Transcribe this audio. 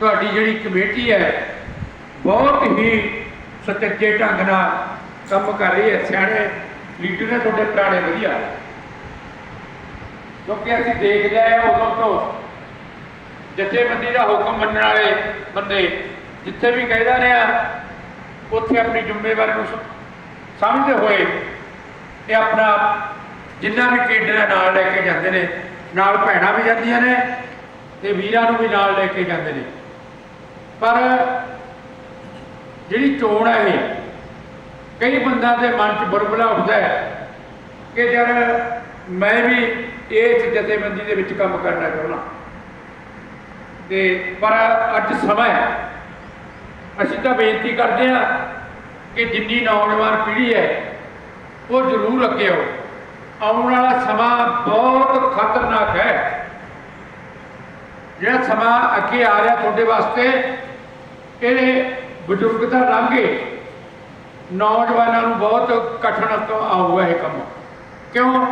ਤੁਹਾਡੀ ਜਿਹੜੀ ਕਮੇਟੀ ਹੈ, ਬਹੁਤ ਹੀ ਸੁਚੱਜੇ ਢੰਗ ਨਾਲ ਕੰਮ ਕਰ ਰਹੀ ਹੈ। ਸਿਆਣੇ ਲੀਡਰ ਨੇ ਤੁਹਾਡੇ ਪੁਰਾਣੇ ਵਧੀਆ। ਕਿਉਂਕਿ ਅਸੀਂ ਦੇਖਦੇ ਆਏ ਹਾਂ ਉਦੋਂ ਤੋਂ ਜਥੇਬੰਦੀ ਦਾ ਹੁਕਮ ਮੰਨਣ ਵਾਲੇ ਬੰਦੇ ਜਿੱਥੇ ਵੀ ਕਹਿੰਦਾ ਨੇ ਆ, ਉੱਥੇ ਆਪਣੀ ਜ਼ਿੰਮੇਵਾਰੀ ਨੂੰ ਸਮਝਦੇ ਹੋਏ ਇਹ ਆਪਣਾ ਜਿੰਨਾ ਵੀ ਕੇਡਰ ਹੈ ਨਾਲ ਲੈ ਕੇ ਜਾਂਦੇ ਨੇ, ਨਾਲ ਭੈਣਾਂ ਵੀ ਜਾਂਦੀਆਂ ਨੇ ਤੇ ਵੀਰਾਂ ਨੂੰ ਵੀ ਨਾਲ ਲੈ ਕੇ ਜਾਂਦੇ ਨੇ। ਪਰ ਜਿਹੜੀ ਚੋਣ ਹੈ ਇਹ, ਕਈ ਬੰਦਿਆਂ ਦੇ ਮਨ 'ਚ ਬੁਲਬੁਲਾ ਉੱਠਦਾ ਹੈ ਕਿ ਯਾਰ ਮੈਂ ਵੀ ਇਸ ਜਥੇਬੰਦੀ ਦੇ ਵਿੱਚ ਕੰਮ ਕਰਨਾ ਚਾਹੁੰਦਾ। ਤੇ ਪਰ ਅੱਜ ਸਮਾਂ ਹੈ। ਅਸੀਂ ਤਾਂ ਬੇਨਤੀ ਕਰਦੇ ਹਾਂ ਕਿ ਜਿੰਨੀ ਨੌਜਵਾਨ ਪੀੜ੍ਹੀ ਹੈ, ਉਹ ਜ਼ਰੂਰ ਅੱਗੇ ਆਓ। ਆਉਣ ਵਾਲਾ ਸਮਾਂ ਬਹੁਤ ਖਤਰਨਾਕ ਹੈ। ਜਿਹੜਾ ਸਮਾਂ ਅੱਗੇ ਆ ਰਿਹਾ ਤੁਹਾਡੇ ਵਾਸਤੇ ਇਹ ਬਜ਼ੁਰਗਤਾ ਲੰਘੇ ਨੌਜਵਾਨਾਂ ਨੂੰ ਬਹੁਤ ਕਠਿਨ ਤੋਂ ਆਊਗਾ ਇਹ ਕੰਮ। ਕਿਉਂ?